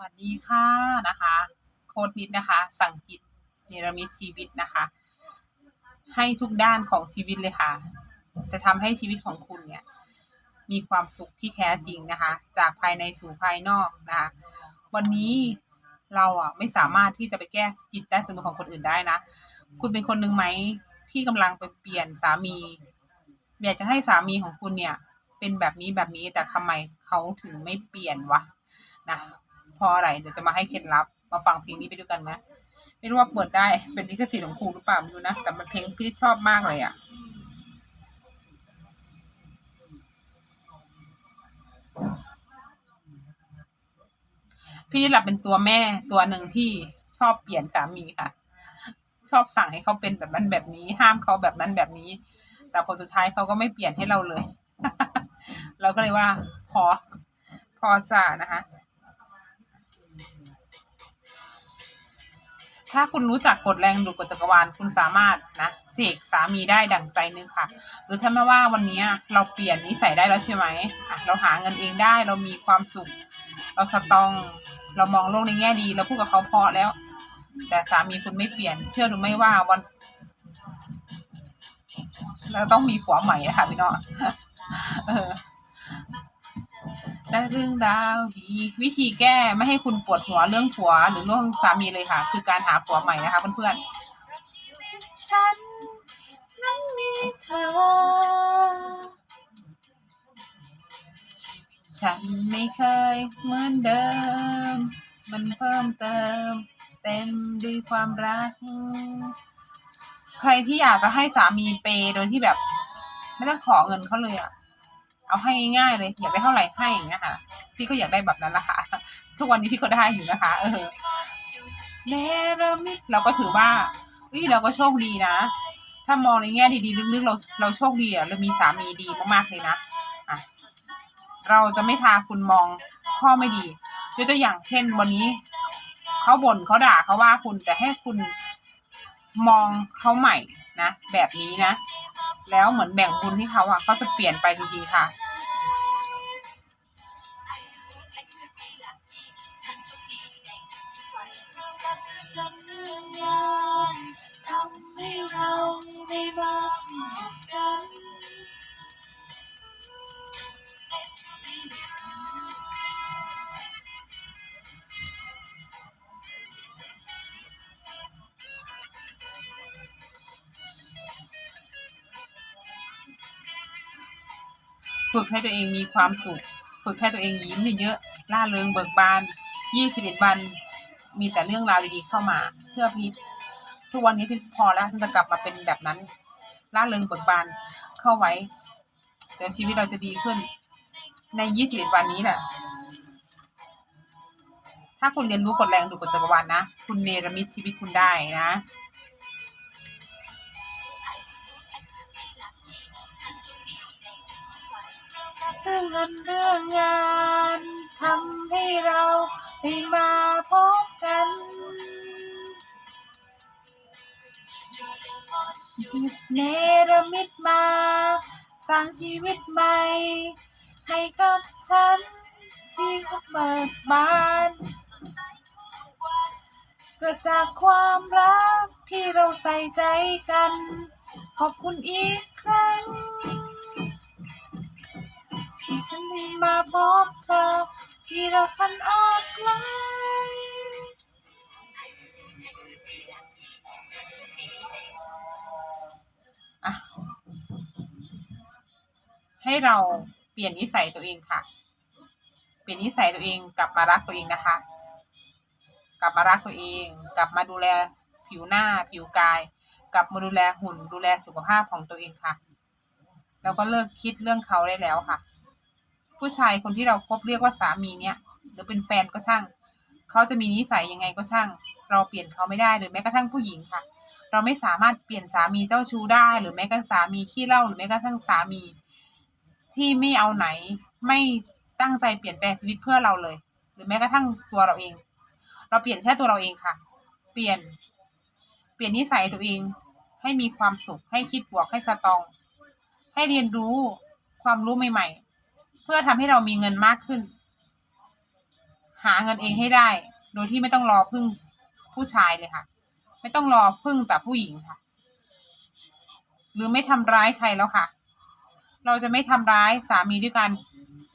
สวัสดีค่ะนะคะ โค้ดนิดนะคะ สั่งจิตเนรมิตชีวิตนะคะ ให้ทุกด้านของชีวิตเลยค่ะ จะทำให้ชีวิตของคุณเนี่ย มีความสุขที่แท้จริงนะคะ จากภายในสู่ภายนอกนะคะ วันนี้เราอะไม่สามารถที่จะไปแก้จิตใต้สำนึกของคนอื่นได้นะ คุณเป็นคนหนึ่งไหมที่กำลังไปเปลี่ยนสามีอยากจะให้สามีของคุณเนี่ย เป็นแบบนี้แบบนี้แต่ทำไมเขาถึงไม่เปลี่ยนวะนะ พราะอะไรเดี๋ยวจะมาให้เคล็ดลับ มาฟังเพลงนี้ไปด้วยกันนะไม่รู้ว่าเปิดได้เป็นลิขสิทธิ์ของครูหรือเปล่าไม่รู้นะแต่มันเพลงพี่ชอบมากเลยอะพี่นิดหลับเป็นตัวแม่ตัวหนึ่งที่ชอบเปลี่ยนสามีค่ะ ชอบสั่งให้เขาเป็นแบบนั้นแบบนี้ ห้ามเขาแบบนั้นแบบนี้ แต่ผลสุดท้ายเขาก็ไม่เปลี่ยนให้เราเลย เราก็เลยว่า พอ พอจะนะคะ ถ้าคุณรู้จักกฎแรงดูดกฎจักรวาลคุณสามารถนะเสกสามีได้ดั่งใจนึงค่ะ หรือถ้าไม่ว่าวันนี้เราเปลี่ยนนิสัยได้แล้วใช่ไหมอะเราหาเงินเองได้เรามีความสุข เราสตองเรามองโลกในแง่ดีเราพูดกับเขาพอแล้ว แต่สามีคุณไม่เปลี่ยน เชื่อหรือไม่ว่าวันเราต้องมีผัวใหม่นะคะพี่น้องเออ ได้เรื่องราวดีวิธีแก้ไม่ให้คุณปวดหัวเรื่องผัวหรือเรื่องสามีเลยค่ะ คือการหาผัวใหม่นะคะเพื่อนๆฉันนั้นมีเธอ ฉันไม่เคยเหมือนเดิม มันเพิ่มเติม เต็มด้วยความรัก ใครที่อยากจะให้สามีเปย์โดยที่แบบ ไม่ต้องขอเงินเขาเลยอะ เอาให้ง่ายๆเลยอยากได้เท่าไหร่ให้อย่างเงี้ยค่ะ พี่ก็อยากได้แบบนั้นละค่ะ ทุกวันนี้พี่ก็ได้อยู่นะคะ เออเนรมิตเราก็ถือว่าเฮ้ยเราก็โชคดีนะ ถ้ามองในแง่ดีๆลึกๆเราเราโชคดีอะเรามีสามีดีมากๆเลยนะอะเราจะไม่พาคุณมองข้อไม่ดียกตัวอย่างเช่น วันนี้เขาบ่นเขาด่าเขาว่าคุณแต่ให้คุณมองเขาใหม่นะแบบนี้นะ แล้วเหมือนแบ่งบุญให้เขาอะเขาจะเปลี่ยนไปจริงๆค่ะ ทำให้เราได้บ้าง ฝึกให้ตัวเองมีความสุข ฝึกให้ตัวเองยิ้มเยอะๆล่าเริงเบิกบาน21วัน มีแต่เรื่องราวดีๆเข้ามา เชื่อพีททุกวันนี้พีทพอแล้วฉันจะกลับมาเป็นแบบนั้นล่าเริงเบิกบานเข้าไว้เดี๋ยวชีวิตเราจะดีขึ้น ใน 21 วันนี้แหละถ้าคุณเรียนรู้กฎแรงดูกฎจักรวาลนะคุณเนรมิตชีวิตคุณได้นะ เรื่องเงินเรื่องงานทำให้เราได้มาพบกัน เนรมิตมาสร้างชีวิตใหม่ ให้กับฉันชีวิตเบิกบานเกิดจากความรักที่เราใส่ใจกัน ขอบคุณอีกครั้งันได้มาพบเธอ ที่เราคันออกไกลให้เราเปลี่ยนนิสัยตัวเองค่ะ เปลี่ยนนิสัยตัวเองกลับมารักตัวเองนะคะ กลับมารักตัวเอง กลับมาดูแลผิวหน้าผิวกาย กลับมาดูแลหุ่นดูแลสุขภาพของตัวเองค่ะ แล้วก็เลิกคิดเรื่องเขาได้แล้วค่ะ ผู้ชายคนที่เราคบเรียกว่าสามีเนี่ย หรือเป็นแฟนก็ช่าง เขาจะมีนิสัยยังไงก็ช่าง เราเปลี่ยนเขาไม่ได้หรือแม้กระทั่งผู้หญิงค่ะ เราไม่สามารถเปลี่ยนสามีเจ้าชู้ได้ หรือแม้กระทั่งสามีขี้เล้าหรือแม้กระทั่งสามี ที่ไม่เอาไหนไม่ตั้งใจเปลี่ยนแปลงชีวิตเพื่อเราเลย หรือแม้กระทั่งตัวเราเอง เราเปลี่ยนแค่ตัวเราเองค่ะ เปลี่ยน เปลี่ยนนิสัยตัวเองให้มีความสุขให้คิดบวกให้สตอง ให้เรียนรู้ความรู้ใหม่ ๆ พื่อทำให้เรามีเงินมากขึ้น หาเงินเองให้ได้ โดยที่ไม่ต้องรอพึ่งผู้ชายเลยค่ะ ไม่ต้องรอพึ่งแต่ผู้หญิงค่ะ หรือไม่ทำร้ายใครแล้วค่ะ เราจะไม่ทำร้ายสามีด้วยการ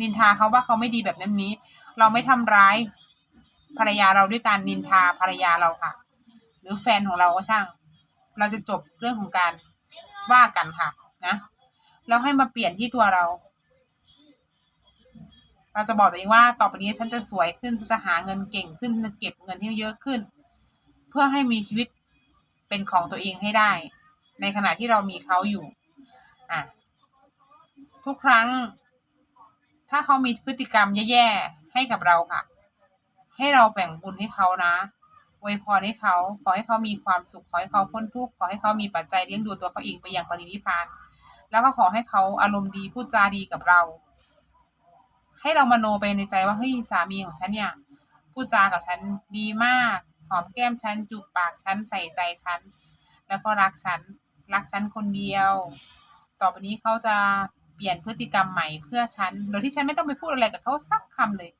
นินทาเขาว่าเขาไม่ดีแบบนั้นนี้ เราไม่ทำร้ายภรรยาเราด้วยการนินทาภรรยาเราค่ะ หรือแฟนของเราก็ช่าง เราจะจบเรื่องของการว่ากันค่ะนะแล้วให้มาเปลี่ยนที่ตัวเรา เราจะบอกตัวเองว่าต่อไปนี้ฉันจะสวยขึ้นจะหาเงินเก่งขึ้นจะเก็บเงินให้เยอะขึ้น เพื่อให้มีชีวิตเป็นของตัวเองให้ได้ ในขณะที่เรามีเขาอยู่อะทุกครั้ง ถ้าเขามีพฤติกรรมแย่ๆให้กับเราค่ะ ให้เราแบ่งบุญให้เขานะอวยพรให้เขาขอให้เขามีความสุขขอให้เขาพ้นทุกข์ขอให้เขามีปัจจัยเลี้ยงดูตัวเขาเองไปอย่างปรินิพพาน แล้วก็ขอให้เขาอารมณ์ดีพูดจาดีกับเรา ให้เรามโนไปในใจว่าเฮ้ยสามีของฉันเนี่ยพูดจากับฉันดีมากหอมแก้มฉันจูบปากฉันใส่ใจฉันแล้วก็รักฉันรักฉันคนเดียว ต่อไปนี้เขาจะเปลี่ยนพฤติกรรมใหม่เพื่อฉันโดยที่ฉันไม่ต้องไปพูดอะไรกับเขาสักคำเลย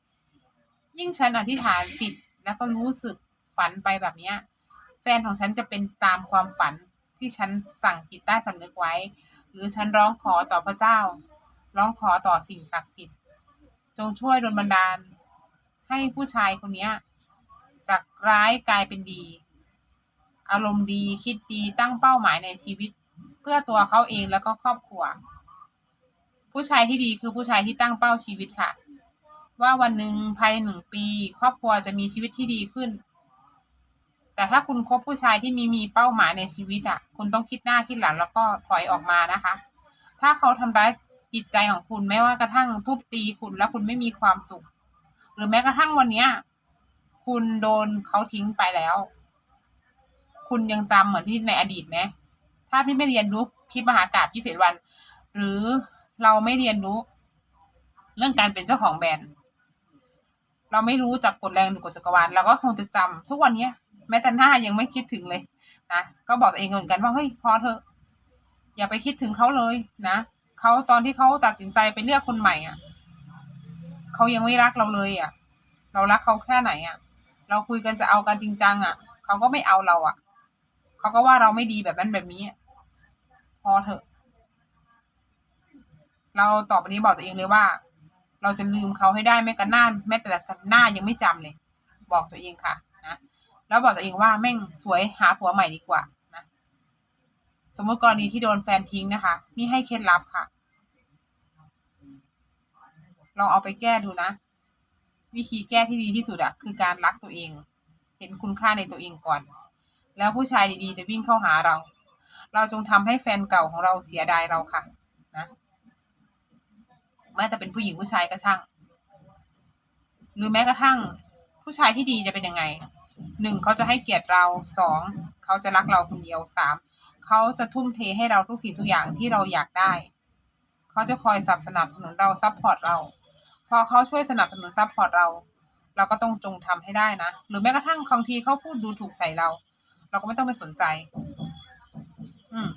ยิ่งฉันอธิษฐานจิตแล้วก็รู้สึกฝันไปแบบเนี้ย แฟนของฉันจะเป็นตามความฝันที่ฉันสั่งจิตใต้สำนึกไว้ หรือฉันร้องขอต่อพระเจ้า ร้องขอต่อสิ่งศักดิ์สิทธิ์ จงช่วยดลบันดาล ให้ผู้ชายคนนี้จากร้ายกลายเป็นดี อารมณ์ดีคิดดีตั้งเป้าหมายในชีวิต เพื่อตัวเขาเองแล้วก็ครอบครัว ผู้ชายที่ดีคือผู้ชายที่ตั้งเป้าชีวิตค่ะ ว่าวันหนึ่งภายในหนึ่งปี ครอบครัวจะมีชีวิตที่ดีขึ้น แต่ถ้าคุณคบผู้ชายที่มีมีเป้าหมายในชีวิตอะ คุณต้องคิดหน้าคิดหลังแล้วก็ถอยออกมานะคะ ถ้าเขาทำร้าย จิตใจของคุณแม้ว่ากระทั่งทุบตีคุณแล้วคุณไม่มีความสุข หรือแม้กระทั่งวันเนี้ย คุณโดนเขาทิ้งไปแล้ว คุณยังจำเหมือนที่ในอดีตไหมถ้าพี่ไม่เรียนรู้คลิปมหากาบพิเศษวัน หรือเราไม่เรียนรู้ เรื่องการเป็นเจ้าของแบรนด์เราไม่รู้จักกฎแรงหรือกฎจักรวาลเราก็คงจะจำทุกวันเนี้ยแม้แต่หน้ายังไม่คิดถึงเลยนะก็บอกตัวเองเหมือนกันว่าเฮ้ยพอเถอะอย่าไปคิดถึงเขาเลยนะ เขาตอนที่เขาตัดสินใจไปเลือกคนใหม่อะเขายังไม่รักเราเลยอะ เรารักเขาแค่ไหนอะ เราคุยกันจะเอากันจริงจังอะเขาก็ไม่เอาเราอะเขาก็ว่าเราไม่ดีแบบนั้นแบบนี้พอเถอะ เราต่อไปนี้บอกตัวเองเลยว่า เราจะลืมเขาให้ได้แม้กระหน้าแม้แต่หน้ายังไม่จำเลย บอกตัวเองค่ะนะแล้วบอกตัวเองว่าแม่งสวยหาผัวใหม่ดีกว่านะสมมติกรณีที่โดนแฟนทิ้งนะคะ นี่ให้เคล็ดลับค่ะ ลองเอาไปแก้ดูนะ วิธีแก้ที่ดีที่สุดอะคือการรักตัวเอง เห็นคุณค่าในตัวเองก่อน แล้วผู้ชายดีๆ จะวิ่งเข้าหาเรา เราจงทำให้แฟนเก่าของเราเสียดายเราค่ะ นะไม่ว่าจะเป็นผู้หญิงผู้ชายก็ช่าง หรือแม้กระทั่งผู้ชายที่ดีจะเป็นยังไง หนึ่งเขาจะให้เกียรติเรา สองเขาจะรักเราคนเดียว สามเขาจะทุ่มเทให้เราทุกสิ่งทุกอย่างที่เราอยากได้ เขาจะคอยสนับสนุนเราซัพพอร์ตเรา อเขาช่วยสนับสนุนซัพพอร์ตเรา เราก็ต้องจงทำให้ได้นะ หรือแม้กระทั่งบางทีเขาพูดดูถูกใส่เรา เราก็ไม่ต้องไปสนใจ อืม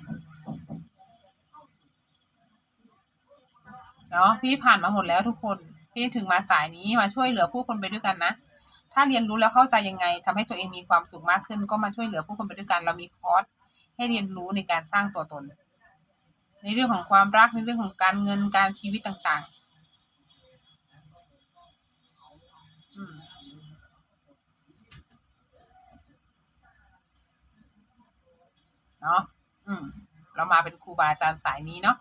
เนาะพี่ผ่านมาหมดแล้วทุกคนพี่ถึงมาสายนี้มาช่วยเหลือผู้คนไปด้วยกันนะถ้าเรียนรู้แล้วเข้าใจยังไงทำให้ตัวเองมีความสุขมากขึ้น ก็มาช่วยเหลือผู้คนไปด้วยกันเรามีคอร์สให้เรียนรู้ในการสร้างตัวตน ในเรื่องของความรักในเรื่องของการเงินการชีวิตต่างๆ เนาะอืมเรามาเป็นครูบาอาจารย์สายนี้เนาะ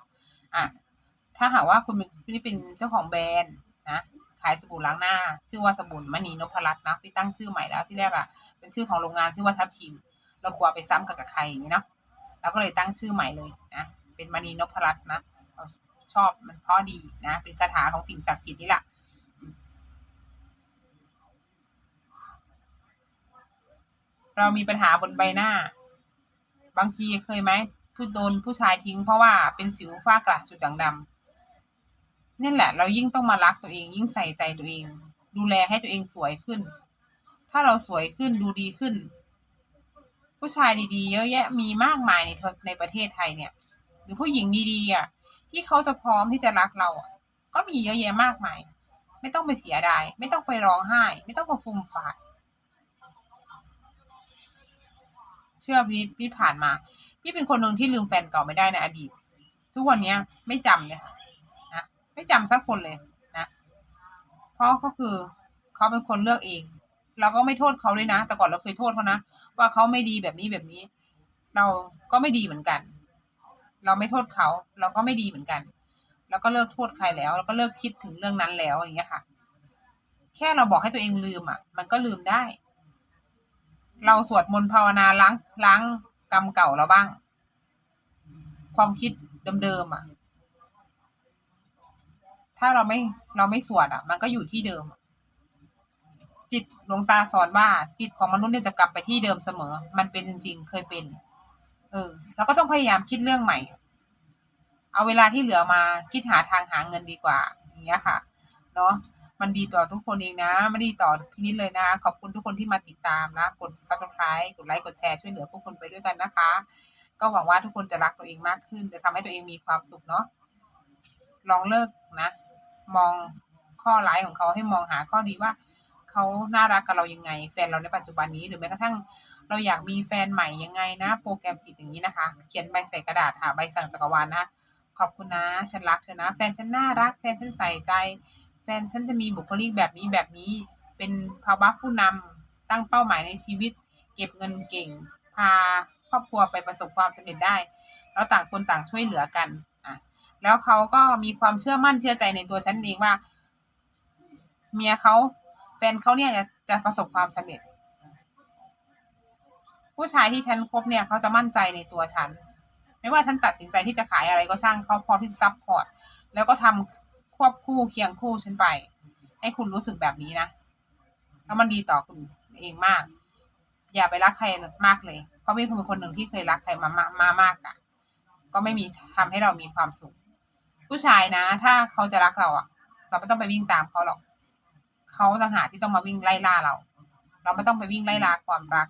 อะถ้าหากว่าคุณเป็นพี่เป็นเจ้าของแบรนด์นะขายสบู่ล้างหน้า ชื่อว่าสบู่มณีนพรัตน์นะพี่ตั้งชื่อใหม่แล้วที่แรกอะ่ะเป็นชื่อของโรงงานชื่อว่าทับทิมเรากลัวไปซ้ำกับกับใครอย่างนี้เนาะเราก็เลยตั้งชื่อใหม่เลยนะเป็นมณีนพรัตน์นะเราชอบมันเพราะดีนะ เป็นคาถาของสิ่งศักดิ์สิทธิ์นี่แหละเรามีปัญหาบนใบหน้า บางทีเคยไหมผู้โดนผู้ชายทิ้ง เพราะว่าเป็นสิวฝ้ากระจุดด่างดำนี่แหละ เรายิ่งต้องมารักตัวเอง ยิ่งใส่ใจตัวเอง ดูแลให้ตัวเองสวยขึ้น ถ้าเราสวยขึ้นดูดีขึ้น ผู้ชายดีๆ เยอะแยะมีมากมายในในประเทศไทยเนี่ย หรือผู้หญิงดีๆอะที่เขาจะพร้อมที่จะรักเราอะก็มีเยอะแยะมากมาย ไม่ต้องไปเสียดาย ไม่ต้องไปร้องไห้ ไม่ต้องไปฟูมฟาย ชื่อพี่พี่ผ่านมา พี่เป็นคนหนึ่งที่ลืมแฟนเก่าไม่ได้ในอดีต ทุกวันเนี้ย ไม่จำเลยค่ะนะไม่จำสักคนเลยนะเพราะก็คือเขาเป็นคนเลือกเอง เราก็ไม่โทษเขาเลยนะ แต่ก่อนเราเคยโทษเขานะว่าเขาไม่ดีแบบนี้แบบนี้ เราก็ไม่ดีเหมือนกัน เราไม่โทษเขา เราก็ไม่ดีเหมือนกัน แล้วก็เลิกโทษใครแล้ว แล้วก็เลิกคิดถึงเรื่องนั้นแล้วอย่างเงี้ยค่ะ แค่เราบอกให้ตัวเองลืมอะ มันก็ลืมได้ เราสวดมนต์ภาวนาล้างล้างกรรมเก่าเราบ้าง ความคิดเดิมๆอะ ถ้าเราไม่เราไม่สวดอะ มันก็อยู่ที่เดิม จิตหลวงตาสอนว่า จิตของมนุษย์เนี่ยจะกลับไปที่เดิมเสมอ มันเป็นจริง ๆ เคยเป็น เออเราก็ต้องพยายามคิดเรื่องใหม่ เอาเวลาที่เหลือมาคิดหาทางหาเงินดีกว่า อย่างเงี้ยค่ะ เนาะ มันดีต่อทุกคนเองนะ ไม่ดีต่อพินิดเลยนะ ขอบคุณทุกคนที่มาติดตามนะ กด subscribe กดไลค์กดแชร์ช่วยเหลือพวกคนไปด้วยกันนะคะ ก็หวังว่าทุกคนจะรักตัวเองมากขึ้น จะทำให้ตัวเองมีความสุขเนาะลองเลิกนะ มองข้อร้ายของเขาให้มองหาข้อดีว่าเขาน่ารักกับเรายังไง แฟนเราในปัจจุบันนี้หรือแม้กระทั่งเราอยากมีแฟนใหม่ยังไงนะ โปรแกรมจิตอย่างนี้นะคะ เขียนใบใส่กระดาษค่ะใบสั่งจักรวาลนะขอบคุณนะ ฉันรักเธอนะ แฟนฉันน่ารัก แฟนฉันใส่ใจ แฟนฉันจะมีบุคลิกแบบนี้แบบนี้ เป็นภาวะผู้นำตั้งเป้าหมายในชีวิต เก็บเงินเก่ง พาครอบครัวไปประสบความสำเร็จได้ แล้วต่างคนต่างช่วยเหลือกันอะแล้วเขาก็มีความเชื่อมั่นเชื่อใจในตัวฉันเองว่า เมียเขาแฟนเขาเนี่ยจะจะประสบความสำเร็จ ผู้ชายที่ฉันคบเนี่ยเขาจะมั่นใจในตัวฉัน ไม่ว่าฉันตัดสินใจที่จะขายอะไรก็ช่างเขาพร้อมที่จะซัพพอร์ตแล้วก็ทำ ควบคู่เคียงคู่ฉันไป ให้คุณรู้สึกแบบนี้นะแล้วมันดีต่อคุณเองมาก อย่าไปรักใครมากเลย เพราะมีคนเป็นคนหนึ่งที่เคยรักใครมามามามากอะก็ไม่มีทำให้เรามีความสุข ผู้ชายนะ ถ้าเขาจะรักเราอะเราไม่ต้องไปวิ่งตามเขาหรอกเขาต่างหากที่ต้องมาวิ่งไล่ล่าเรา เราไม่ต้องไปวิ่งไล่ล่าความรัก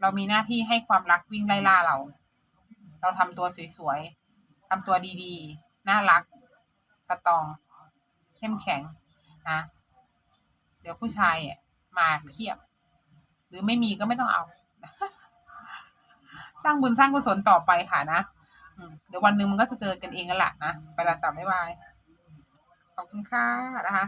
เรามีหน้าที่ให้ความรักวิ่งไล่ล่าเรา เราทำตัวสวยๆทำตัวดีๆ น่ารักสตอง เข้มแข็งนะเดี๋ยวผู้ชายอะมาเพียบ หรือไม่มีก็ไม่ต้องเอา สร้างบุญสร้างกุศลต่อไปค่ะนะเดี๋ยววันหนึ่งมันก็จะเจอกันเองกันแหละนะ ไปละจับไม่บาย ขอบคุณค่ะนะคะ